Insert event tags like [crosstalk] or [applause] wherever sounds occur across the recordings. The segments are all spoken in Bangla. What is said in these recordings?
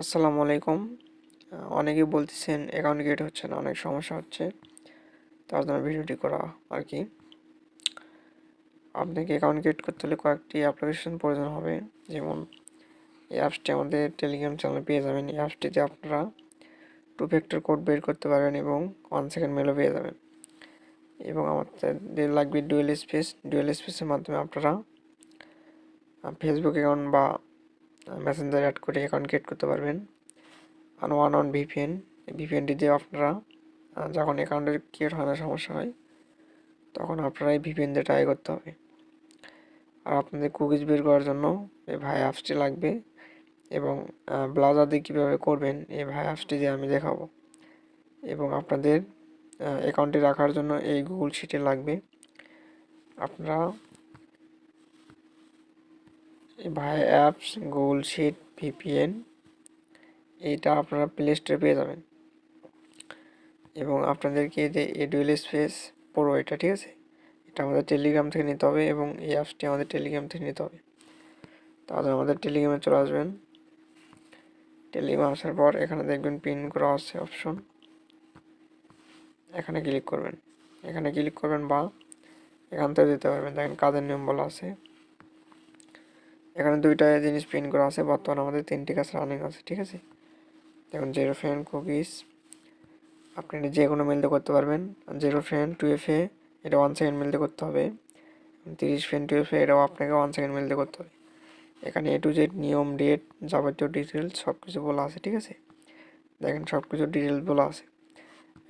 আসসালামু আলাইকুম। অনেকে বলতেছেন অ্যাকাউন্ট ক্রিয়েট হচ্ছে না, অনেক সমস্যা হচ্ছে। তার জন্য ভিডিওটি করা আর কি। আপনাকে অ্যাকাউন্ট ক্রিয়েট করতে হলে কয়েকটি অ্যাপ্লিকেশন প্রয়োজন হবে। যেমন, এই অ্যাপসটি আমাদের টেলিগ্রাম চ্যানেলে পেয়ে যাবেন। এই অ্যাপসটিতে আপনারা টু ফ্যাক্টর কোড বের করতে পারবেন এবং ওয়ান সেকেন্ড মেলও পেয়ে যাবেন। এবং আমাদের লাগবে ডুয়েল স্পেস ডুয়েল স্পেসের মাধ্যমে আপনারা ফেসবুক অ্যাকাউন্ট বা মেসেঞ্জার অ্যাড করে অ্যাকাউন্ট ক্রিয়েট করতে পারবেন। আর ওয়ান অন ভিপিএন ভিপিএনটি দিয়ে আপনারা যখন অ্যাকাউন্টের ক্রিয়েট হয় না, সমস্যা হয়, তখন আপনারা এই ভিপিএন দিয়ে ট্রাই করতে হবে। আর আপনাদের কুকিজ বের করার জন্য এই ভাই অ্যাপসটি লাগবে এবং ব্লাউজার দিয়ে কীভাবে করবেন, এই ভাই অ্যাপসটি দিয়ে আমি দেখাবো। এবং আপনাদের অ্যাকাউন্টে রাখার জন্য এই গুগল শিটে লাগবে। আপনারা ভাই অ্যাপস গুগল শিট ভিপিএন এইটা আপনারা প্লে স্টোরে পেয়ে যাবেন। এবং আপনাদেরকে যে এডুয়েল স্পেস প্রো এটা, ঠিক আছে? এটা আমাদের টেলিগ্রাম থেকে নিতে হবে এবং এই অ্যাপসটি আমাদের টেলিগ্রাম থেকে নিতে হবে। তাহলে আমাদের টেলিগ্রামে চলে আসবেন। টেলিগ্রাম আসার পর এখানে দেখবেন পিন করা আছে অপশন এখানে ক্লিক করবেন। এখানে ক্লিক করবেন বা এখান থেকে দিতে পারবেন। দেখেন কাজের নিয়ম বলা আছে। এখানে দুইটা জিনিস প্রিন্ট করা আছে, বর্তমানে আমাদের তিনটি কাজ রানিং আছে, ঠিক আছে? দেখুন জিরো ফ্রেন্ড কুকিজ আপনি এটা যে কোনো মেলতে করতে পারবেন। Zero friend two F A এটা ওয়ান সেকেন্ড মেলতে করতে হবে। তিরিশ ফ্রেন্ড টু এফ এ এটাও আপনাকে ওয়ান সেকেন্ড মেলতে করতে হবে। এখানে এ টু জেড নিয়ম ডেট যাবতীয় ডিটেলস সব কিছু বলা আছে, ঠিক আছে? দেখেন সব কিছু ডিটেলস বলা আছে।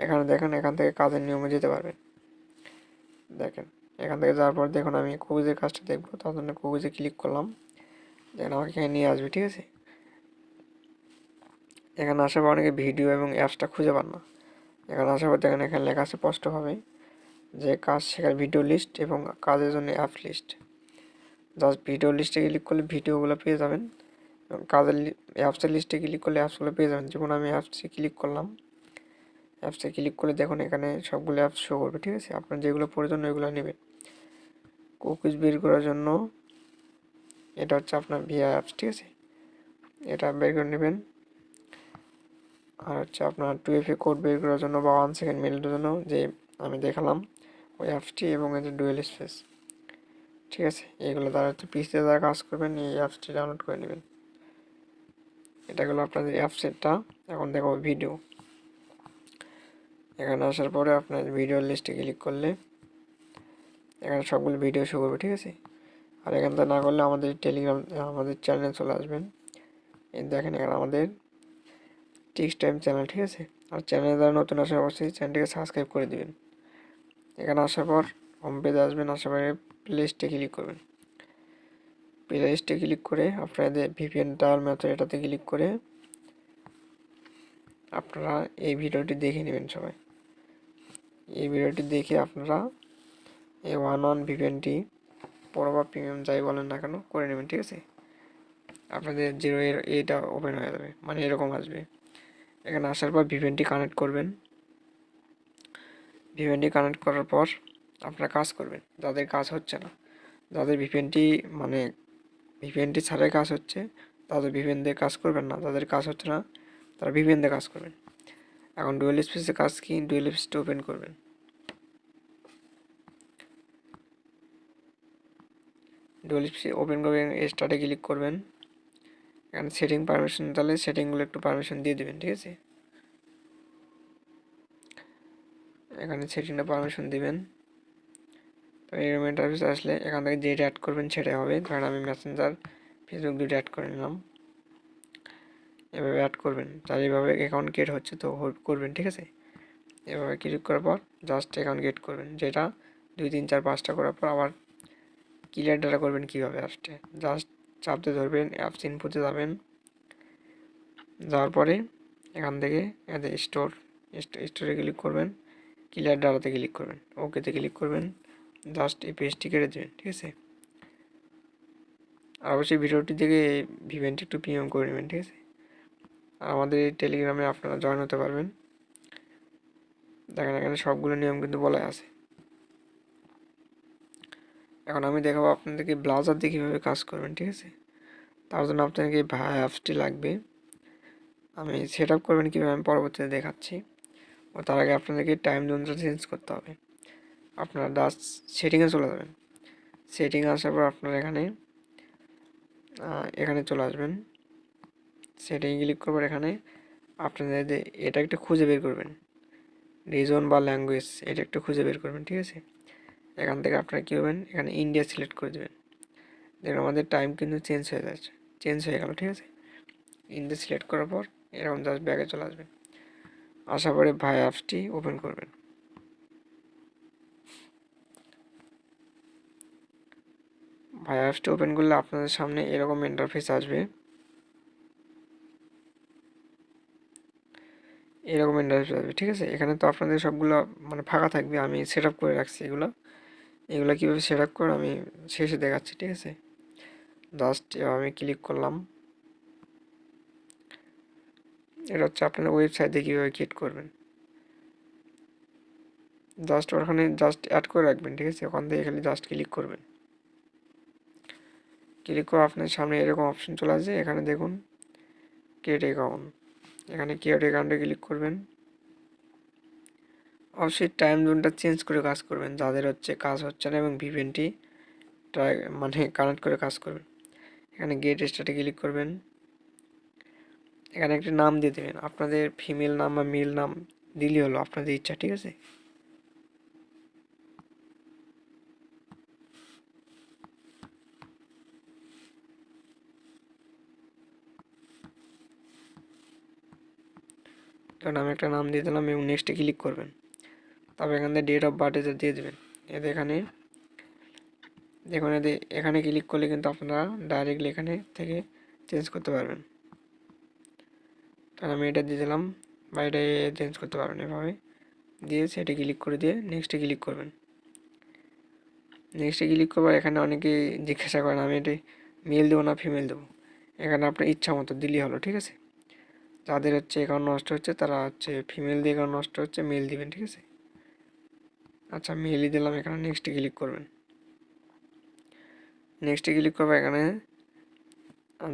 এখানে দেখেন, এখান থেকে কাজের নিয়মে যেতে পারবেন। দেখেন, এখান থেকে যাওয়ার পর দেখুন, আমি কুকিজের কাজটা দেখব। তার জন্য কুকিজে ক্লিক করলাম। দেখেন আমাকে এখানে নিয়ে আসবে, ঠিক আছে? এখানে আসার পর অনেকে ভিডিও এবং অ্যাপসটা খুঁজে পান না। এখানে আসার পর দেখেন এখানে লেখা আছে স্পষ্টভাবে যে কাজ শেখার ভিডিও লিস্ট এবং কাজের জন্য অ্যাপ লিস্ট। জাস্ট ভিডিও লিস্টে ক্লিক করলে ভিডিওগুলো পেয়ে যাবেন এবং কাজের অ্যাপসের লিস্টে ক্লিক করলে অ্যাপসগুলো পেয়ে যাবেন। যেমন আমি অ্যাপসে ক্লিক করলাম, অ্যাপসে ক্লিক করলে দেখুন এখানে সবগুলো অ্যাপস শো করবে, ঠিক আছে? আপনার যেগুলো প্রয়োজন ওইগুলো নেবেন। কুকিজ বের করার জন্য এটা হচ্ছে আপনার ভিআই অ্যাপস, ঠিক আছে? এটা বের করে নেবেন। আর হচ্ছে আপনার টু এফ এ কোড বের করার জন্য বা ওয়ান সেকেন্ড মিনিটের জন্য যে আমি দেখালাম, ওই অ্যাপসটি এবং এদের ডুয়েল স্পেস, ঠিক আছে? এইগুলো তারা হচ্ছে পিসিতে যারা কাজ করবেন, এই অ্যাপসটি ডাউনলোড করে নেবেন। এটা হলো আপনাদের অ্যাপসেরটা এখন দেখো ভিডিও এখানে আসার পরে আপনার ভিডিও লিস্টে ক্লিক করলে, এখানে সবগুলো ভিডিও শো করবে, ঠিক আছে? আর এখান থেকে না করলে আমাদের টেলিগ্রাম আমাদের চ্যানেলে চলে আসবেন। এই দেখেন এখানে আমাদের টিক্স টাইম চ্যানেল ঠিক আছে? আর চ্যানেলে যারা নতুন আসে অবশ্যই চ্যানেলটিকে সাবস্ক্রাইব করে দিবেন। এখানে আসার পর হোম পেজে আসবেন, আসার পরে প্লে ক্লিক করবেন। প্লে লিস্টে ক্লিক করে আপনাদের ভিপিএন টাওয়ার মেথড এটাতে ক্লিক করে আপনারা এই ভিডিওটি দেখে নেবেন সবাই। এই ভিডিওটি দেখে আপনারা এই ওয়ান ওয়ান ভিপিএনটি বড় বা প্রিমিয়াম যাই বলেন না কেন, করে নেবেন, ঠিক আছে? আপনাদের জিরো এর এটা ওপেন হয়ে যাবে মানে এরকম আসবে। এখানে আসার পর ভিভেনটি কানেক্ট করবেন। ভিভেনটি কানেক্ট করার পর আপনারা কাজ করবেন, যাদের কাজ হচ্ছে না। যাদের ভিভেনটি মানে ভিভেনটি ছাড়াই কাজ হচ্ছে, তাদের ভিভেন দিয়ে কাজ করবেন না, যাদের কাজ হচ্ছে না, তারা ভিভেন দিয়ে কাজ করবেন। এখন ডুয়েল স্পেসে কাজ কি? ডুয়েল স্পেসটা ওপেন করবেন। ডুয়েল স্পেস ওপেন করবেন স্টার্টে ক্লিক করবেন। এখানে সেটিং পারমিশন তাহলে সেটিংগুলো একটু পারমিশন দিয়ে দেবেন, ঠিক আছে? এখানে সেটিংটা পারমিশন দিবেন। তো এরকম ইন্টারফেস আসলে এখান থেকে যেটা অ্যাড করবেন সেটাই হবে। ধরেন আমি মেসেঞ্জার ফেসবুক দুটো অ্যাড করে নিলাম। এভাবে অ্যাড করবেন। তার এইভাবে অ্যাকাউন্ট ক্রিয়েট হচ্ছে, তো করবেন, ঠিক আছে? এভাবে ক্লিক করার পর জাস্ট অ্যাকাউন্ট ক্রিয়েট করবেন। যেটা দুই, তিন, চার, পাঁচটা করার পর আবার ক্লিয়ার ডাটা করবেন কীভাবে আসছে। জাস্ট চাপতে ধরবেন অ্যাপস ইনপুটে যাবেন। যাওয়ার পরে এখান থেকে এদের স্টোর স্টোরে ক্লিক করবেন। ক্লিয়ার ডাটাতে ক্লিক করবেন ওকেতে ক্লিক করবেন। জাস্ট এই পেজটি কেটে দেবেন, ঠিক আছে? আর অবশ্যই ভিডিওটি দেখে ভিভেন্ট একটু প্রিমিয়াম করে নেবেন, ঠিক আছে? আর আমাদের এই টেলিগ্রামে আপনারা জয়েন হতে পারবেন। দেখেন, এখানে সবগুলো নিয়ম কিন্তু বলা আছে। এখন আমি দেখাবো আপনাদেরকে ব্লাউজার দিয়ে কীভাবে কাজ করবেন, ঠিক আছে? তার জন্য আপনাকে ভাই অ্যাপসটি লাগবে। আমি সেট আপ করবেন কীভাবে আমি পরবর্তীতে দেখাচ্ছি। ও তার আগে আপনাদেরকে টাইম জোনটা চেঞ্জ করতে হবে। আপনারা জাস্ট সেটিংয়ে চলে যাবেন। সেটিংয়ে আসার পর আপনারা এখানে এখানে চলে আসবেন। সেটিংয়ে ক্লিক করবার এখানে আপনাদের এটা একটু খুঁজে বের করবেন। রিজন বা ল্যাঙ্গুয়েজ এটা একটু খুঁজে বের করবেন, ঠিক আছে? এখান থেকে আপনারা কী হবেন এখানে ইন্ডিয়া সিলেক্ট করে দেবেন। দেখুন, আমাদের টাইম কিন্তু চেঞ্জ হয়ে যাচ্ছে। চেঞ্জ হয়ে গেল, ঠিক আছে? ইন্ডিয়া সিলেক্ট করার পর এরকম জাস্ট ব্যাগে চলে আসবেন আসার পরে ভাই অ্যাপসটি ওপেন করবেন। ভাই অ্যাপসটি ওপেন করলে আপনাদের সামনে এরকম ইন্টারফেস আসবে। এরকম ইন্টারফেস আসবে, ঠিক আছে? এখানে তো আপনাদের সবগুলো মানে ফাঁকা থাকবে, আমি সেট আপ করে রাখছি এগুলো। এগুলো কীভাবে সেট আপ করে আমি শেষে দেখাচ্ছি, ঠিক আছে? জাস্ট আমি ক্লিক করলাম। এটা হচ্ছে আপনার ওয়েবসাইটে কীভাবে ক্রিয়েট করবেন। জাস্ট ওখানে জাস্ট অ্যাড করে রাখবেন, ঠিক আছে? ওখান থেকে খালি জাস্ট ক্লিক করবেন। ক্লিক করে আপনার সামনে এরকম অপশন চলে আসে, এখানে দেখুন ক্রিয়েট অ্যাকাউন্ট এখানে ক্রিয়েট অ্যাকাউন্টে ক্লিক করবেন। অবশ্যই টাইম জোনটা চেঞ্জ করে কাজ করবেন। যাদের হচ্ছে কাজ হচ্ছে না এবং ভিভেনটি ট্রাই মানে কানেক্ট করে কাজ করবেন। এখানে গেট স্টার্টে ক্লিক করবেন। এখানে একটা নাম দিয়ে দেবেন। আপনাদের ফিমেল নাম বা মেল নাম দিলেই হলো আপনাদের ইচ্ছা, ঠিক আছে? কারণ আমি একটা নাম দিয়ে দিলাম এবং নেক্সটে ক্লিক করবেন। তারপর এখান ডেট অফ বার্থ দিয়ে দেবেন। এতে এখানে, দেখুন এতে এখানে ক্লিক করলে কিন্তু আপনারা ডাইরেক্টলি এখানে থেকে চেঞ্জ করতে পারবেন। তাহলে আমি এটা দিয়ে দিলাম, বা এটা চেঞ্জ করতে পারবেন এভাবে। দিয়ে সেটা ক্লিক করে দিয়ে নেক্সটে ক্লিক করবেন। নেক্সটে ক্লিক করবার এখানে অনেকে জিজ্ঞাসা করেন, আমি এটি মেল দেবো না ফিমেল দেবো? এখানে আপনার ইচ্ছা মতো দিলেই হলো, ঠিক আছে? যাদের হচ্ছে অ্যাকাউন্ট নষ্ট হচ্ছে, তারা হচ্ছে ফিমেল দিয়ে অ্যাকাউন্ট নষ্ট হচ্ছে মেল দিবেন, ঠিক আছে? আচ্ছা মেলই দিলাম, এখানে নেক্সটে ক্লিক করবেন। নেক্সটে ক্লিক করবে, এখানে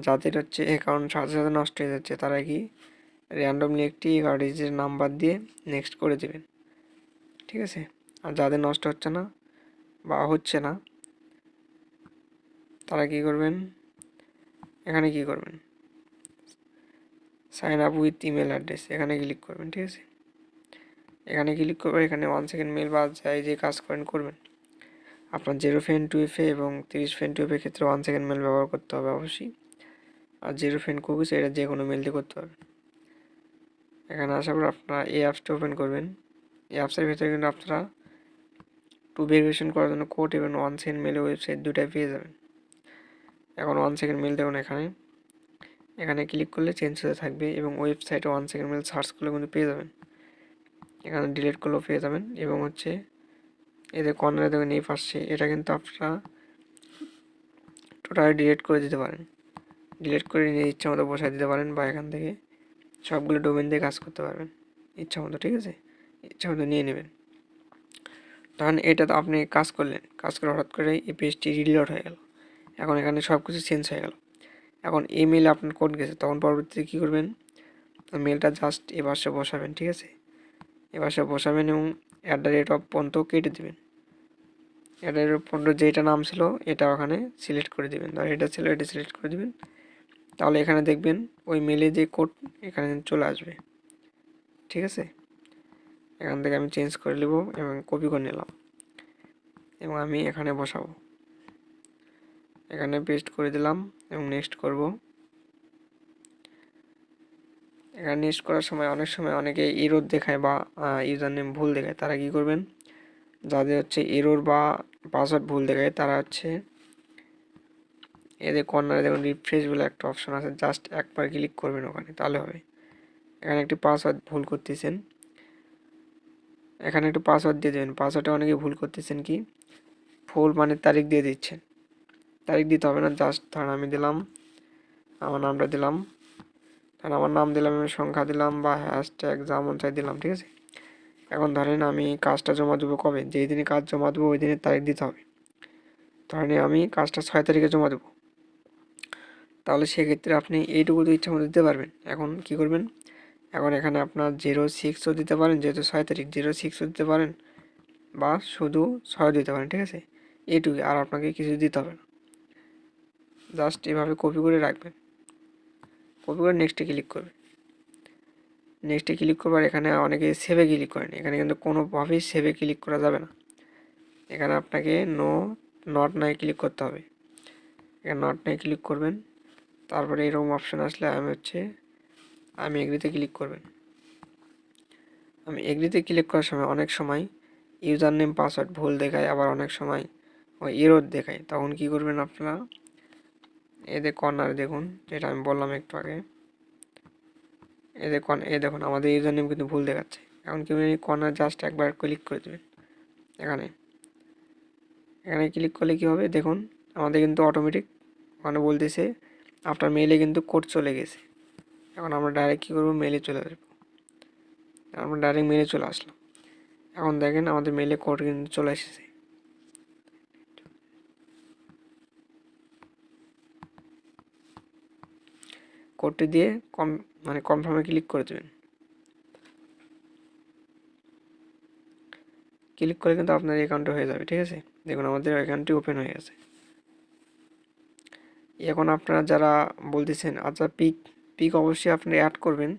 যাদের হচ্ছে অ্যাকাউন্ট সাথে সাথে নষ্ট হয়ে যাচ্ছে, তারা কি র্যান্ডমলি একটি গাড়ির নাম্বার দিয়ে নেক্সট করে দেবেন। ঠিক আছে? আর যাদের নষ্ট হচ্ছে না বা হচ্ছে না, তারা কি করবেন? এখানে কি করবেন? Sign up with email address এখানে ক্লিক করবেন, ঠিক আছে? এখানে ক্লিক করবেন এখানে ওয়ান সেকেন্ড মেল বা যাই যে কাজ করেন করবেন। আপনার জিরো ফেন টু এফে এবং তিরিশ ফেন টু এফের ক্ষেত্রে ওয়ান সেকেন্ড মেল ব্যবহার করতে হবে অবশ্যই। আর জিরো ফেন কুকিজ এটা যে কোনো মেল দিয়ে করতে পারবেন এখানে আসার পর আপনারা এই অ্যাপসটা ওপেন করবেন। এই অ্যাপসের ভিতরে কিন্তু আপনারা টু ভেরিফিকেশন করার জন্য কোড এবং ওয়ান সেকেন্ড মেলে ওয়েবসাইট দুটাই পেয়ে যাবেন। এখন ওয়ান সেকেন্ড মেল দেখুন এখানে। এখানে ক্লিক করলে চেঞ্জ হতে থাকবে এবং ওয়েবসাইটে ওয়ান সেকেন্ড মেল সার্চ করলে কিন্তু পেয়ে যাবেন। এখানে ডিলিট করলেও পেয়ে যাবেন। এবং হচ্ছে এদের কর্নারে দেখবেন এই পাশে, এটা কিন্তু আপনারা টোটালি ডিলিট করে দিতে পারেন। ডিলিট করে নিয়ে ইচ্ছা মতো বসাই দিতে পারেন বা এখান থেকে সবগুলো ডোমেন দিয়ে কাজ করতে পারবেন। ইচ্ছা মতো, ঠিক আছে? ইচ্ছা মতো নিয়ে নেবেন। তখন এটা তো আপনি কাজ করলেন। কাজ করে হঠাৎ করে এই পেজটি রিলোড হয়ে গেল। এখন এখানে সব কিছু চেঞ্জ হয়ে গেল। এখন এই মেলে আপনার কোড গেছে। তখন পরবর্তীতে কী করবেন? মেলটা জাস্ট এ পাশে বসাবেন, ঠিক আছে? এ পাশে বসাবেন এবং অ্যাট দ্য রেট অফ পর্যন্ত কেটে দেবেন। অ্যাট দ্য রেট অফ পর্যন্ত যেটা নাম ছিল, এটা ওখানে সিলেক্ট করে দেবেন। ধর এটা ছিল, এটা সিলেক্ট করে দেবেন। তাহলে এখানে দেখবেন ওই মেলে যে কোড এখানে চলে আসবে। ঠিক আছে? এখান থেকে আমি চেঞ্জ করে নেব এবং কপি করে নিলাম। এবং আমি এখানে বসাবো। এখানে পেস্ট করে দিলাম এবং নেক্সট করব। এখানে নেক্সট করার সময় অনেক সময় অনেকে এরোর দেখায় বা ইউজার নেম ভুল দেখায়, তারা কি করবেন? যাদের হচ্ছে এরোর বা পাসওয়ার্ড ভুল দেখায়, তারা হচ্ছে এদের কর্নারে দেখুন রিফ্রেশ বলে একটা অপশন আছে জাস্ট একবার ক্লিক করবেন ওখানে, তাহলে হবে। এখানে একটি পাসওয়ার্ড ভুল করতেছেন। এখানে একটু পাসওয়ার্ড দিয়ে দেবেন। পাসওয়ার্ডে অনেকে ভুল করতেছেন কি? ফুল মানে তারিখ দিয়ে দিচ্ছেন। তারিখ দিতে হবে না জাস্ট ধরেন আমি দিলাম, আমার নামটা দিলাম। ধরেন আমার নাম দিলাম, আমি সংখ্যা দিলাম বা হ্যাশট্যাগ যা মন চাই দিলাম, ঠিক আছে? এখন ধরেন আমি কাজটা জমা দেবো কবে? যেই দিনে কাজ জমা দেবো, ওই দিনের তারিখ দিতে হবে। ধরেন আমি কাজটা ছয় তারিখে জমা দেবো। তাহলে সেক্ষেত্রে আপনি এইটুকু তো ইচ্ছা মতো দিতে পারবেন। এখন কি করবেন? এখন এখানে আপনার জিরো সিক্সও দিতে পারেন, যেহেতু ছয় তারিখ জিরো সিক্সও দিতে পারেন বা শুধু ছয় দিতে পারেন, ঠিক আছে? এইটুকু আর আপনাকে কিছু দিতে হবে না। জাস্ট এভাবে কপি করে রাখবেন। কপি করে নেক্সটে ক্লিক করবে। নেক্সটে ক্লিক করবার এখানে অনেকে সেভে ক্লিক করেন। এখানে কিন্তু কোনোভাবেই সেভে ক্লিক করা যাবে না। এখানে আপনাকে নো নট নাই ক্লিক করতে হবে। এখানে নট নাই ক্লিক করবেন। তারপরে এরকম অপশান আসলে আমি হচ্ছে, আমি এগ্রিতে ক্লিক করবেন। আমি এগ্রিতে ক্লিক করার সময় অনেক সময় ইউজার নেম পাসওয়ার্ড ভুল দেখায়, আবার অনেক সময় ওই এরোর দেখায়। তখন কি করবেন আপনারা? এদের কর্নার দেখুন, যেটা আমি বললাম একটু আগে। এদের কর্ন, এ দেখুন, আমাদের ইউজার নেম কিন্তু ভুল দেখাচ্ছে। এখন কি কর্নার জাস্ট একবার ক্লিক করে দেবেন? এখানে। এখানে ক্লিক করলে কি হবে? দেখুন, আমাদের কিন্তু অটোমেটিক ওখানে বলতেছে, আপনার মেলে কিন্তু কোড চলে গেছে। এখন আমরা ডাইরেক্ট কী করব? মেলে চলে আসব আমরা ডাইরেক্ট মেলে চলে আসলাম। এখন দেখেন, আমাদের মেলে কোড কিন্তু চলে এসেছে। কোডটি দিয়ে কম মানে কনফার্মে ক্লিক করে দেবেন। ক্লিক করে কিন্তু আপনার অ্যাকাউন্টে হয়ে যাবে, ঠিক আছে? দেখুন, আমাদের অ্যাকাউন্টটি ওপেন হয়ে গেছে। এখন আপনারা যারা বলতেছেন আচ্ছা পিক পিক অবশ্যই আপনি অ্যাড করবেন।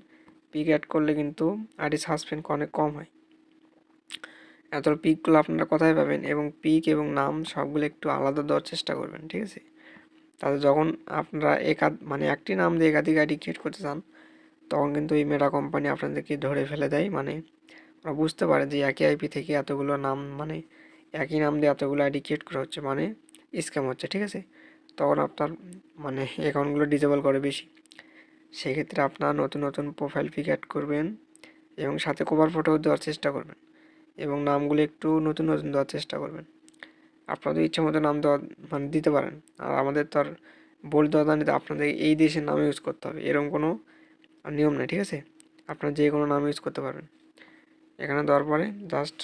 পিক অ্যাড করলে কিন্তু আইডি সাসপেন্ড অনেক কম হয়। এত পিকগুলো আপনারা কোথায় পাবেন? এবং পিক এবং নাম সবগুলো একটু আলাদা দেওয়ার চেষ্টা করবেন, ঠিক আছে? তাহলে যখন আপনারা একাধ মানে একটি নাম দিয়ে একাধিক আইডি ক্রিয়েট করতে চান, তখন কিন্তু এই মেটা কোম্পানি আপনাদেরকে ধরে ফেলে দেয়। মানে ওরা বুঝতে পারে যে একই আইপি থেকে এতগুলো নাম মানে একই নাম দিয়ে এতগুলো আইডি ক্রিয়েট করা হচ্ছে মানে স্ক্যাম হচ্ছে, ঠিক আছে? তখন আপনার মানে অ্যাকাউন্টগুলো ডিজেবল করে বেশি। সেক্ষেত্রে আপনার নতুন নতুন প্রোফাইল পিক অ্যাড করবেন এবং সাথে কভার ফটোও দেওয়ার চেষ্টা করবেন এবং নামগুলো একটু নতুন নতুন দেওয়ার চেষ্টা করবেন। আপনাদের ইচ্ছা মতো নাম দেওয়া মানে দিতে পারেন। আর আমাদের তো আর বোল্ড দেওয়া দানিতে আপনাদের এই দেশের নাম ইউজ করতে হবে। এরকম কোনো নিয়ম নেই, ঠিক আছে? আপনার যে কোনো নাম ইউজ করতে পারবেন। এখানে দেওয়ার পরে জাস্ট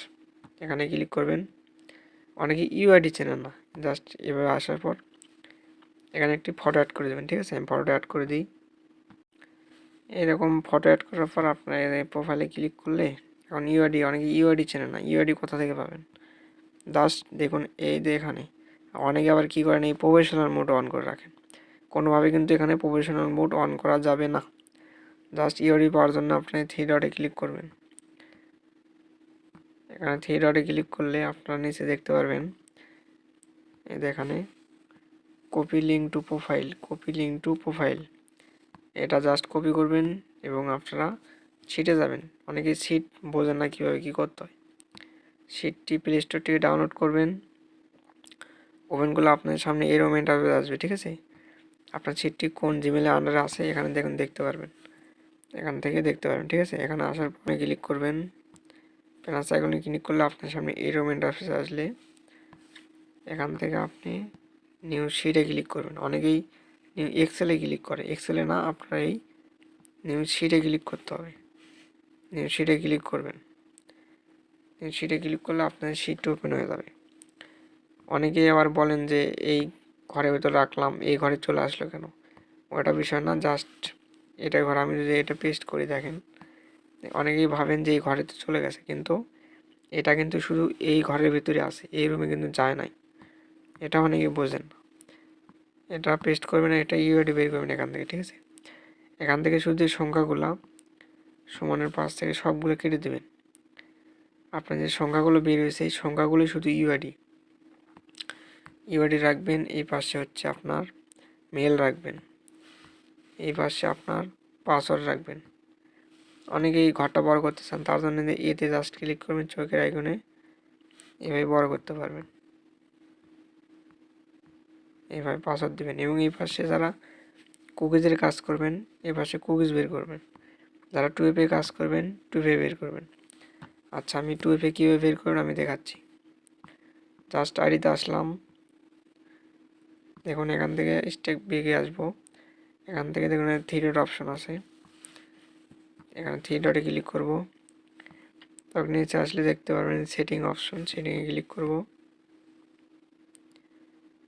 এখানে ক্লিক করবেন। অনেকে ইউআইডি চেনেন না। জাস্ট এভাবে আসার পর এখানে একটি ফটো অ্যাড করে দেবেন, ঠিক আছে? আমি ফটোটা অ্যাড করে দিই। এরকম ফটো অ্যাড করার পর আপনার প্রোফাইলে ক্লিক করলে, এখন ইউআইডি অনেকে ইউআইডি চেনে না। ইউআইডি কোথা থেকে পাবেন? জাস্ট দেখুন, এই এখানে, অনেকে আবার কী করেন, এই প্রফেশনাল মোড অন করে রাখেন। কোনোভাবে কিন্তু এখানে প্রফেশনাল মোড অন করা যাবে না। জাস্ট ইউআইডি পাওয়ার জন্য আপনি থ্রি ডটে ক্লিক করবেন। এখানে থ্রি ডটে ক্লিক করলে আপনারা নিচে দেখতে পারবেন। এখানে copy link to profile copy link to profile এটা জাস্ট কপি করবেন এবং আপনারা ছিটে যাবেন। অনেকেই সিট বোঝেন না কীভাবে কী করতে হয়। সিটটি প্লে স্টোর থেকে ডাউনলোড করবেন। ওভেনগুলো আপনার সামনে এরম ইন্টারভিউ আসবে, ঠিক আছে? আপনার সিটটি কোন জিমেলে আন্ডারে আছে, এখানে দেখুন, দেখতে পারবেন। এখান থেকে দেখতে পারবেন, ঠিক আছে? এখানে আসার পরে ক্লিক করবেন। প্লাস আইকনে ক্লিক করলে আপনার সামনে এরম ইন্টারফেস আসলে। এখান থেকে আপনি নিউ শিটে ক্লিক করবেন। অনেকেই নিউ এক্সেলে ক্লিক করে। এক্সেলে না, আপনার এই নিউ শিটে ক্লিক করতে হবে। নিউ শিটে ক্লিক করবেন। নিউ শিটে ক্লিক করলে আপনার শিট ওপেন হয়ে যাবে। অনেকেই আবার বলেন যে, এই ঘরের ভেতর রাখলাম, এই ঘরে চলে আসলো কেন? ওটা বিষয় না জাস্ট এটা ঘর, আমি যদি এটা পেস্ট করি দেখেন, অনেকেই ভাবেন যে এই ঘরে তো চলে গেছে, কিন্তু এটা কিন্তু শুধু এই ঘরের ভিতরে আছে, এই রুমে কিন্তু যায় নাই। এটা অনেকে বোঝেন এটা পেস্ট করবেন, এটা ইউআইডি বের করবেন এখান থেকে, ঠিক আছে? এখান থেকে শুধু সংখ্যাগুলো, সমানের পাশ থেকে সবগুলো কেটে দেবেন। আপনার যে সংখ্যাগুলো বের হয়েছে। এই সংখ্যাগুলো শুধু ইউআইডি ইউআইডি রাখবেন, এই পাশে হচ্ছে আপনার মেল রাখবেন, এই পাশে আপনার পাসওয়ার্ড রাখবেন। অনেকে এই ঘরটা বড় করতে চান, তার জন্য এতে জাস্ট ক্লিক করবেন, চোখের আইকনে এভাবে বড় করতে পারবেন। এভাবে পাসওয়ার্ড দেবেন এবং এই পাশে যারা কুকিজের কাজ করবেন, এ পাশে কুকিজ বের করবেন। যারা টু এফে কাজ করবেন টু এফে বের করবেন। আচ্ছা আমি টু এফে কীভাবে বের করবেন আমি দেখাচ্ছি। জাস্ট আইডিতে আসলাম। দেখুন, এখান থেকে স্টেক বেগে আসব। এখান থেকে দেখুন থ্রি ডট অপশন আছে। এখানে থ্রি ডটে ক্লিক করব। তখন নিচে আসলে দেখতে পারবেন সেটিং অপশন সেটিংয়ে ক্লিক করব।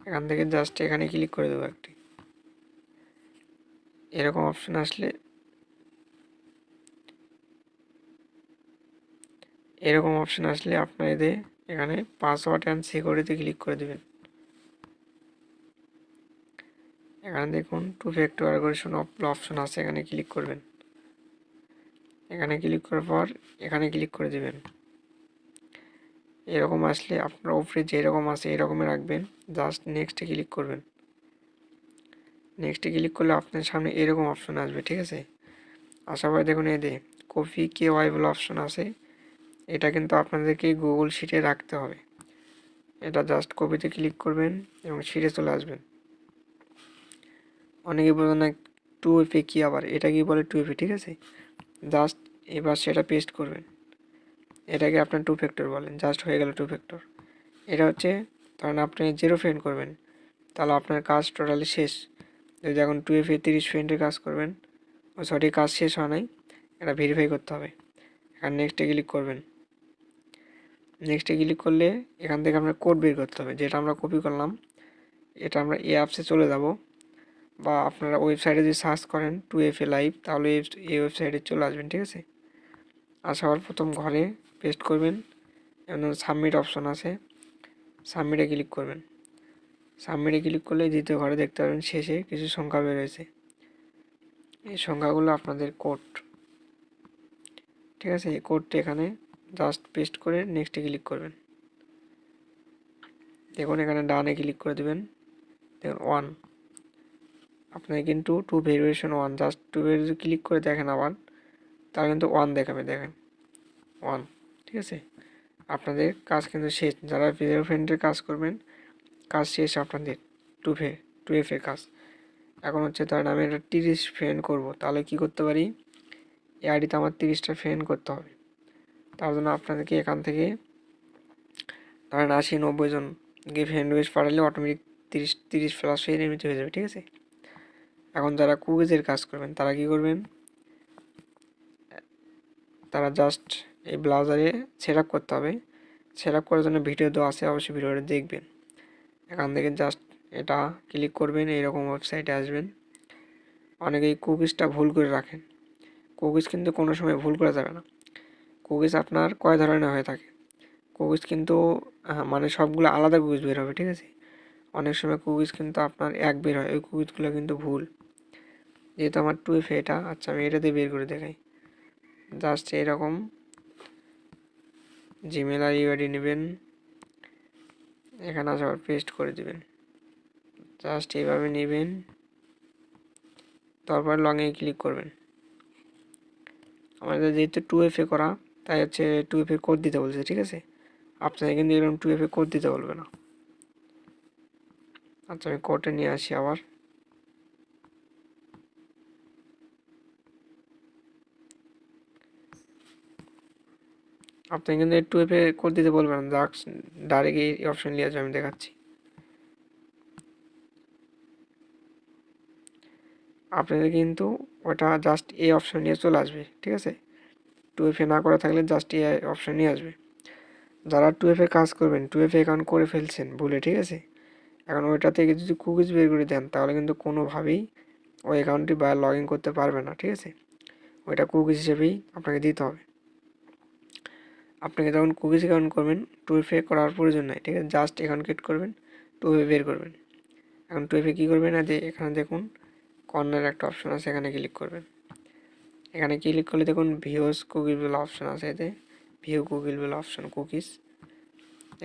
এখান থেকে জাস্ট এখানে ক্লিক করে দেবো একটি। এরকম অপশন আসলে এরকম অপশন আসলে আপনাদের এখানে পাসওয়ার্ড অ্যান্ড সিকিউরিটি ক্লিক করে দেবেন। এখানে দেখুন টু ফ্যাক্টর অ্যালগোরিথম অপশন আছে, এখানে ক্লিক করবেন। এখানে ক্লিক করার পর এখানে ক্লিক করে দেবেন। এরকম আসলে আপনার উপরে যেরকম আছে এরকমই রাখবেন জাস্ট নেক্সটে ক্লিক করবেন। নেক্সটে ক্লিক করলে আপনার সামনে এরকম অপশন আসবে, ঠিক আছে? আশা করি দেখুন দে কপি কে ওয়াই বলে অপশন আছে এটা কিন্তু আপনাদেরকে গুগল শিটে রাখতে হবে। এটা জাস্ট কপিতে ক্লিক করবেন এবং শিটে চলে আসবেন। অনেকে বলবেন না টু এফে কী আবার? এটা কি বলে টু এফে ঠিক আছে? জাস্ট এবার সেটা পেস্ট করবেন। এটাকে আপনার টু ফ্যাক্টর বলেন জাস্ট হয়ে গেল টু ফ্যাক্টর এটা হচ্ছে, ধরেন আপনি জিরো ফ্রেন্ড করবেন, তাহলে আপনার কাজ টোটালি শেষ। যদি এখন টু এফে তিরিশ ফ্রেন্ডের কাজ করবেন, ও সরি কাজ শেষ হয় নাই, এটা ভেরিফাই করতে হবে। এখানে নেক্সটে ক্লিক করবেন। নেক্সটে ক্লিক করলে এখান থেকে আপনার কোড বের করতে হবে। যেটা আমরা কপি করলাম, এটা আমরা এই অ্যাপসে চলে যাব। বা আপনারা ওয়েবসাইটে যদি সার্চ করেন টু এফ এ লাইভ তাহলে এই ওয়েবসাইটে চলে আসবেন, ঠিক আছে? আসার প্রথম ঘরে পেস্ট করবেন। এবং সাবমিট অপশন আছে। সাবমিটে ক্লিক করবেন। সাবমিটে ক্লিক করলে দ্বিতীয় ঘরে দেখতে পাবেন শেষে কিছু সংখ্যা বেরোয়েছে এই সংখ্যাগুলো আপনাদের কোড ঠিক আছে? এই কোডটি এখানে জাস্ট পেস্ট করে নেক্সটে ক্লিক করবেন। দেখুন, এখানে ডানে ক্লিক করে দেবেন। দেখুন ওয়ান আপনাকে কিন্তু two variation one just two variation click করে দেখেন আবার, তাহলে কিন্তু ওয়ান দেখাবে, দেখেন। ওয়ান ঠিক আছে? আপনাদের কাজ কিন্তু শেষ। যারা ভিডিও ফ্রেন্ডের কাজ করবেন, কাজ শেষ আপনাদের। টু ফে টু এফের কাজ। এখন হচ্ছে ধরেন আমি একটা তিরিশ ফ্রেন্ড করব, তাহলে কি করতে পারি? এই আইডিতে আমার তিরিশটা ফ্রেন্ড করতে হবে। তার জন্য আপনাদেরকে এখান থেকে ধরেন আশি, নব্বই জন গিয়ে ফ্রেন্ড রিকোয়েস্ট পাঠালে অটোমেটিক তিরিশ তিরিশ প্লাস ফ্রেন্ড এমনিতে হয়ে যাবে, ঠিক আছে? এখন যারা কুকিজের কাজ করবেন, তারা কি করবেন? তারা জাস্ট এই ব্রাউজারে সেট আপ করতে হবে। সেট আপ করার জন্য ভিডিও দেওয়া আছে, অবশ্যই ভিডিওটা দেখবেন। এখান থেকে জাস্ট এটা ক্লিক করবেন, এইরকম ওয়েবসাইটে আসবেন। অনেকেই কুকিজটা ভুল করে রাখেন। কুকিজ কিন্তু কোনো সময় ভুল করা যাবে না। কুকিজ আপনার কয় ধরনের হয়ে থাকে? কুকিজ কিন্তু মানে সবগুলো আলাদা কুকিজ বের হবে, ঠিক আছে? অনেক সময় কুকিজ কিন্তু আপনার এক বের হয়, ওই কুকিজগুলো কিন্তু ভুল। যেহেতু আমার টু এফ এটা আচ্ছা আমি এটা দিয়ে বের করে দেখাই। জাস্ট এরকম। জিমেল আর ইউআইডি নেবেন। এখানে আসার পেস্ট করে দেবেন। জাস্ট এইভাবে নেবেন। তারপর লংয়ে ক্লিক করবেন। আমাদের যেহেতু টু এফ এ করা তাই হচ্ছে টু এফ এ কোড দিতে বলছে, ঠিক আছে? আপনাদের কিন্তু এরকম টু এফ এ কোড দিতে বলবে না। আচ্ছা আমি কোডটা নিয়ে আসি আবার। আপনি কিন্তু টু এফে কোড দিতে বলবেন না ডাইরেক্ট এই অপশন নিয়ে আসবে, আমি দেখাচ্ছি। আপনাদের কিন্তু ওটা জাস্ট এই অপশন নিয়ে চলে আসবে, ঠিক আছে? টু এফে না করা থাকলে জাস্ট এই অপশন নিয়ে আসবে। যারা টু এফে কাজ করবেন টু এফে অ্যাকাউন্ট করে ফেলছেন, ভুলে, ঠিক আছে? এখন ওইটা থেকে যদি কুকিজ বের করে দেন, তাহলে কিন্তু কোনোভাবেই ওই অ্যাকাউন্টটি বা লগ ইন করতে পারবে না, ঠিক আছে? ওইটা কুকিজ হিসেবেই আপনাকে দিতে হবে। আপনাকে যখন কুকিজ অ্যাকাউন্ট করবেন টু এফে করার প্রয়োজন নাই, ঠিক আছে? জাস্ট অ্যাকাউন্ট ক্রিয়েট করবেন টু এফে বের করবেন। এখন টু এফে কী করবেন? না যে এখানে দেখুন কর্নার একটা অপশন আছে, এখানে ক্লিক করবেন। এখানে ক্লিক করলে দেখুন ভিউস কুকিজ বলে অপশান আছে এতে। ভিউ কুকিজ বলে অপশান কুকিজ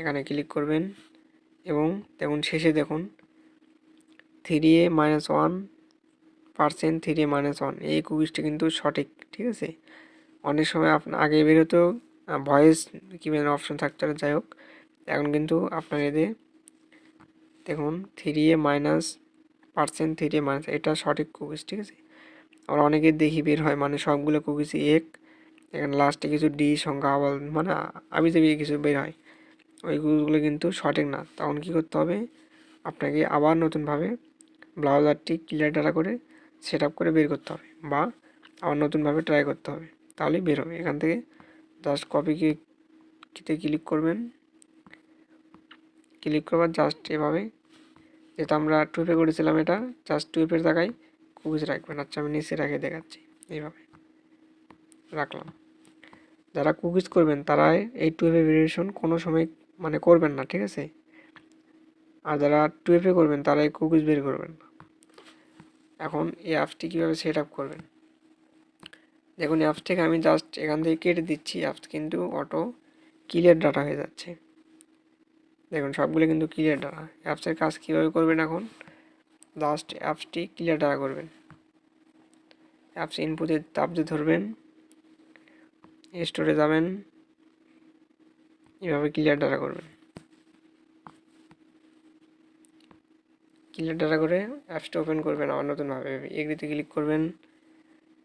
এখানে ক্লিক করবেন এবং দেখুন শেষে দেখুন three A minus one percent three A minus one এই কুকিজটি কিন্তু সঠিক, ঠিক আছে? অনেক সময় আপনার আগে বেরোতেও ভয়েস কি অপশন থাকতে পারে যাই হোক। এখন কিন্তু আপনার এতে দেখুন three A minus percent three A minus এটা সঠিক কুকিজ ঠিক আছে? আবার অনেকের দেখি বের হয় মানে সবগুলো কুকিজই এক, এখানে লাস্টে কিছু ডি সংখ্যা আবার মানে আমি যে কিছু বের হয়। ওই কুকিজগুলো কিন্তু সঠিক না। তখন কী করতে হবে? আপনাকে আবার নতুনভাবে ব্রাউজারটি ক্লিয়ার ডাটা করে সেট আপ করে বের করতে হবে বা আবার নতুনভাবে ট্রাই করতে হবে। তাহলেই বের হবে। এখান থেকে জাস্ট কপি কিতে ক্লিক করবেন। ক্লিক করবার জাস্ট এভাবে যেহেতু আমরা টুয়েপে করেছিলাম এটা জাস্ট টুয়েপের জায়গায় কুকিজ রাখবেন। আচ্ছা আমি নিচে রেখে দেখাচ্ছি। এইভাবে। রাখলাম। যারা কুকিজ করবেন তারা এই টুয়েলভ ভেরিয়েশন কোনো সময় মানে করবেন না, ঠিক আছে? আর যারা টুয়েলভে করবেন তারা এই কুকিজ বের করবেন। না এখন এই অ্যাপসটি কীভাবে সেট আপ করবেন? দেখুন অ্যাপস থেকে আমি জাস্ট এখান থেকে কেটে দিচ্ছি। অ্যাপস কিন্তু অটো ক্লিয়ার ডাটা হয়ে যাচ্ছে। দেখুন, সবগুলো কিন্তু ক্লিয়ার ডাটা। অ্যাপসের কাজ কীভাবে করবেন এখন? জাস্ট অ্যাপসটি ক্লিয়ার ডাটা করবেন। অ্যাপস ইনপুটে তাপতে ধরবেন। স্টোরে যাবেন। এভাবে ক্লিয়ার ডাটা করবেন। ক্লিয়ার ডাটা করে অ্যাপসটা ওপেন করবেন আবার নতুনভাবে। এগ্রিতে ক্লিক করবেন।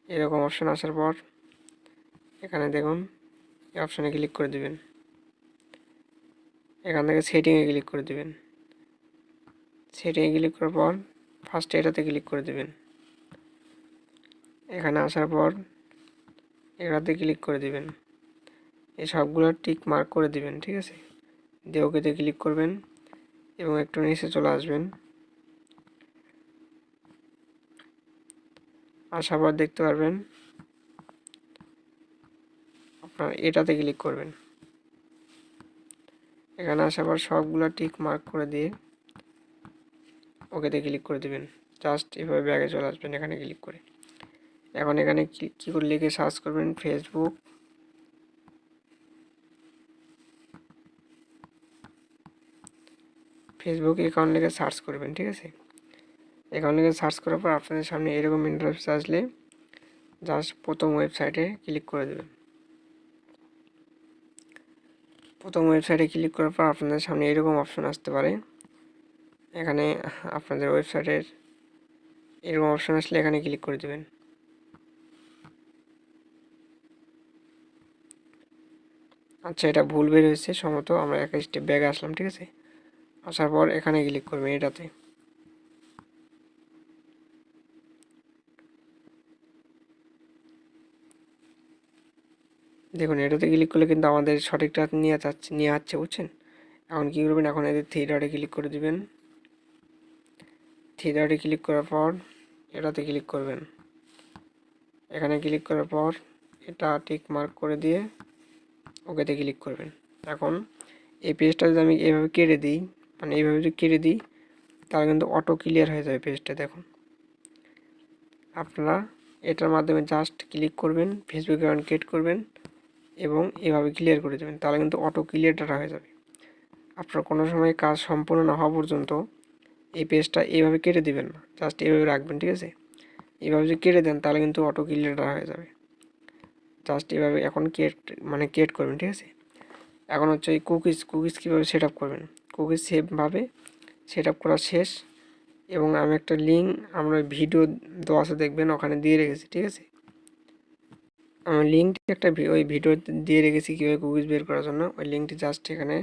এরকম অপশান আসার পর এখানে দেখুন, এই অপশানে ক্লিক করে দিবেন। এখান থেকে সেটিংয়ে ক্লিক করে দিবেন। সেটিংয়ে ক্লিক করার পর ফার্স্টে এটাতে ক্লিক করে দেবেন। এখানে আসার পর এটাতে ক্লিক করে দেবেন। এই সবগুলো টিক মার্ক করে দিবেন, ঠিক আছে? দিয়ে ওকেতে ক্লিক করবেন এবং একটু নিচে চলে আসবেন। আসার পর দেখতে পারবেন আপনার এটাতে ক্লিক করবেন। এখানে আসার পর সবগুলো টিক মার্ক করে দিয়ে ওকেতে ক্লিক করে দেবেন। জাস্ট এভাবে ব্যাগে চলে আসবেন, এখানে ক্লিক করে। এখন এখানে কী করে লিখে সার্চ করবেন? ফেসবুক ফেসবুক অ্যাকাউন্ট লিখে সার্চ করবেন, ঠিক আছে? অ্যাকাউন্ট লিখে সার্চ করার পর আপনাদের সামনে এরকম ইন্টারফেস আসলে জাস্ট প্রথম ওয়েবসাইটে ক্লিক করে দেবেন। প্রথম ওয়েবসাইটে ক্লিক করার পর আপনাদের সামনে এরকম অপশন আসতে পারে। এখানে আপনাদের ওয়েবসাইটের এরকম অপশন আসলে এখানে ক্লিক করে দেবেন। আচ্ছা এটা ভুল বের হয়েছে, সম্ভবত আমরা এক স্টেপ ব্যাগে আসলাম, ঠিক আছে? আসার পর এখানে ক্লিক করবেন এটাতে। দেখুন, এটাতে ক্লিক করলে কিন্তু আমাদের সঠিকটা নিয়ে যাচ্ছে, নিয়ে আসছে, বুঝছেন? এখন কী করবেন? এখন এদের থ্রি ডটে ক্লিক করে দিবেন। থ্রি ক্লিক করার পর, এটাতে ক্লিক করবেন। এখানে ক্লিক করার পর, এটা টিক মার্ক করে দিয়ে ওকেতে ক্লিক করবেন। এখন, এই পেজটা যদি আমি এভাবে কেটে দিই মানে এইভাবে যদি কেটে দিই, তাহলে কিন্তু অটো ক্লিয়ার হয়ে যাবে পেজটা দেখুন। আপনারা এটার মাধ্যমে জাস্ট ক্লিক করবেন ফেসবুক অ্যাকাউন্ট ক্রিয়েট করবেন এবং এভাবে ক্লিয়ার করে দেবেন, তাহলে কিন্তু অটো ক্লিয়ার ডাটা হয়ে যাবে। আপনার কোনো সময় কাজ সম্পূর্ণ না হওয়া পর্যন্ত এই পেজটা এইভাবে কেটে দিবেন না জাস্ট এইভাবে রাখবেন, ঠিক আছে? এইভাবে যদি কেটে দেন, তাহলে কিন্তু অটো ক্লিয়ার হয়ে যাবে। জাস্ট এভাবে এখন ক্রিয়েট মানে ক্রিয়েট করবেন, ঠিক আছে? এখন হচ্ছে এই কুকিজ কুকিজ কীভাবে সেট আপ করবেন? কুকিজ সেভভাবে সেট আপ করা শেষ, এবং আমি একটা লিঙ্ক আমরা ভিডিও আছে, দেখবেন, ওখানে দিয়ে রেখেছি, ঠিক আছে? আমি লিঙ্কটি একটা ওই ভিডিও দিয়ে রেখেছি কীভাবে কুকিজ বের করার জন্য, ওই লিঙ্কটি জাস্ট এখানে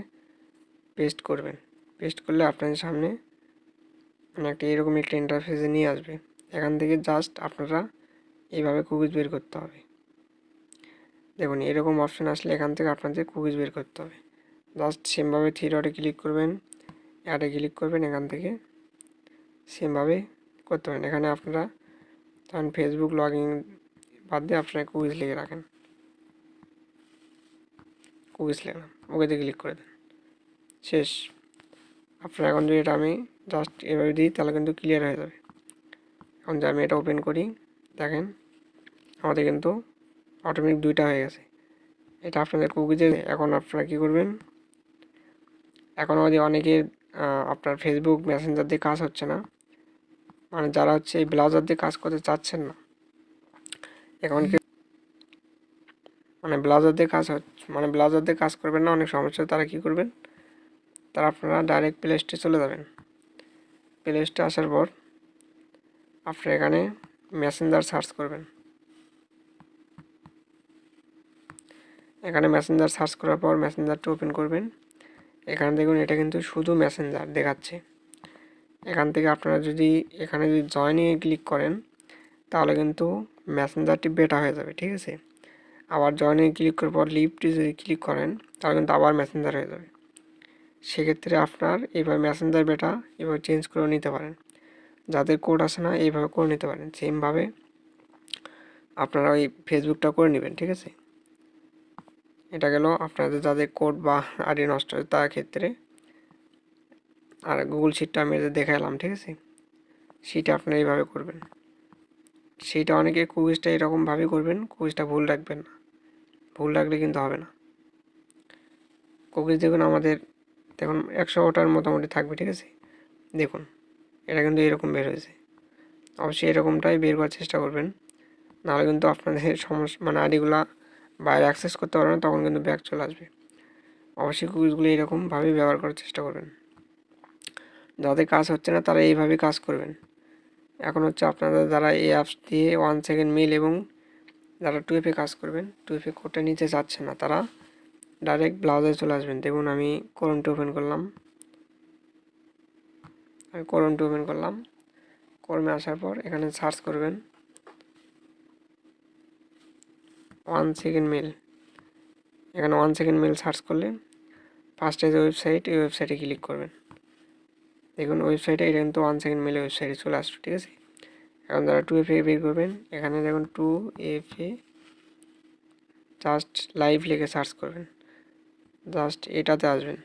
পেস্ট করবেন। পেস্ট করলে আপনাদের সামনে একটা এরকম একটা ইন্টারফেসে নিয়ে আসবে। এখান থেকে জাস্ট আপনারা এইভাবে কুকিজ বের করতে হবে। দেখুন, এরকম অপশান আসলে এখান থেকে আপনাদের কুকিজ বের করতে হবে। জাস্ট সেমভাবে থ্রি ডটে ক্লিক করবেন অ্যাডে ক্লিক করবেন, এখান থেকে সেমভাবে করতে পারেন। এখানে আপনারা তখন ফেসবুক লগ ইন বাদ দিয়ে আপনারা কুকিজ লিখে রাখেন। কুকিজ লিখলাম ওকেতে ক্লিক করে দেন। শেষ। আপনার এখন যদি এটা আমি জাস্ট এভাবে দিই, তাহলে কিন্তু ক্লিয়ার হয়ে যাবে। এখন যদি আমি এটা ওপেন করি, দেখেন, আমাদের কিন্তু অটোমেটিক দুইটা হয়ে গেছে। এটা আপনাদের কুকিজে এখন আপনারা কী করবেন? এখন আমাদের অনেকের আপনার ফেসবুক মেসেঞ্জার দিয়ে কাজ হচ্ছে না। মানে যারা হচ্ছে এই ব্রাউজার দিয়ে কাজ করতে চাচ্ছেন না। এখন কি মানে ব্লাউজার দিয়ে কাজ হচ্ছে মানে ব্লাউজার দিয়ে কাজ করবেন না, অনেক সমস্যা, তারা কী করবেন? তারা আপনারা ডাইরেক্ট প্লে স্টে চলে যাবেন। প্লে স্টে আসার পর আপনারা এখানে মেসেঞ্জার সার্চ করবেন। এখানে মেসেঞ্জার সার্চ করার পর মেসেঞ্জারটা ওপেন করবেন। এখানে দেখুন, এটা কিন্তু শুধু মেসেঞ্জার দেখাচ্ছে। এখান থেকে আপনারা যদি এখানে যদি জয়েনে ক্লিক করেন, তাহলে কিন্তু মেসেঞ্জারটি বেটা হয়ে যাবে, ঠিক আছে? আবার জয়েনে ক্লিক করার পর লিফটে যদি ক্লিক করেন, তাহলে কিন্তু আবার মেসেঞ্জার হয়ে যাবে। সেক্ষেত্রে আপনার এবার মেসেঞ্জার বেটা এবার চেঞ্জ করে নিতে পারেন। যাদের কোড আসে না, এইভাবে করে নিতে পারেন। সেমভাবে আপনারা ওই ফেসবুকটা করে নেবেন, ঠিক আছে? এটা গেল আপনাদের যাদের কোড বা আইডি নষ্ট হয় তার ক্ষেত্রে আর গুগল শিটটা আমি এদের দেখালাম, ঠিক আছে? সেটা আপনারা এইভাবে করবেন। সেইটা অনেকে কুইজটা এরকমভাবে করবেন কুইজটা ভুল রাখবেন না। ভুল রাখলে কিন্তু হবে না। কুকিজ দেখুন আমাদের দেখুন একশো ওটার মোটামুটি থাকবে, ঠিক আছে? দেখুন, এটা কিন্তু এরকম বের হয়েছে। অবশ্যই এরকমটাই বের করার চেষ্টা করবেন। নাহলে কিন্তু আপনাদের [laughs] সমস্যা মানে আইডিগুলা বাইরে অ্যাক্সেস করতে পারবেন না, তখন কিন্তু ব্যাক চলে আসবে। অবশ্যই কুকিজগুলো এরকমভাবেই ব্যবহার করার চেষ্টা করবেন। যাদের কাজ হচ্ছে না, তারা এইভাবে কাজ করবেন। এখন হচ্ছে আপনারা যারা এই অ্যাপস দিয়ে ওয়ান সেকেন্ড মেল এবং যারা টুয়েফে কাজ করবেন টুয়েফে কোডটা নিচে যাচ্ছে না, তারা ডাইরেক্ট ব্লাউজে চলে আসবেন। দেখুন, আমি করোনটি ওপেন করলাম। আমি করোনটি ওপেন করলাম। কর্মে আসার পর এখানে সার্চ করবেন। ওয়ান সেকেন্ড মেল এখানে ওয়ান সেকেন্ড মেল সার্চ করলে ফার্স্টে যে ওয়েবসাইট এই ওয়েবসাইটে ক্লিক করবেন। দেখুন ওয়েবসাইটে এটা কিন্তু ওয়ান সেকেন্ড মেলে ওয়েবসাইটে চলে আসবে, ঠিক আছে? এখন যারা টু এফ এ বের করবেন, এখানে দেখুন two F A just live লিখে সার্চ করবেন। জাস্ট এটাতে আসবেন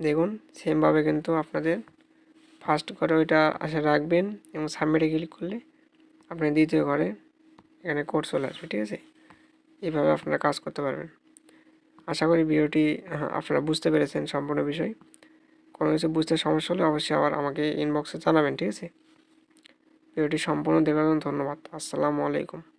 দেখুন সেমভাবে কিন্তু আপনাদের ফার্স্ট ঘরে ওইটা আসে রাখবেন এবং সাবমিটে ক্লিক করলে আপনি দ্বিতীয় ঘরে এখানে কোড চলে আসবে ঠিক আছে? এইভাবে আপনারা কাজ করতে পারবেন। আশা করি ভিডিওটি হ্যাঁ, আপনারা বুঝতে পেরেছেন সম্পূর্ণ বিষয়। কোনো কিছু বুঝতে সমস্যা হলে অবশ্যই আবার আমাকে ইনবক্সে জানাবেন ঠিক আছে? ভিডিওটি সম্পূর্ণ দেখার জন্য ধন্যবাদ। আসসালামু আলাইকুম।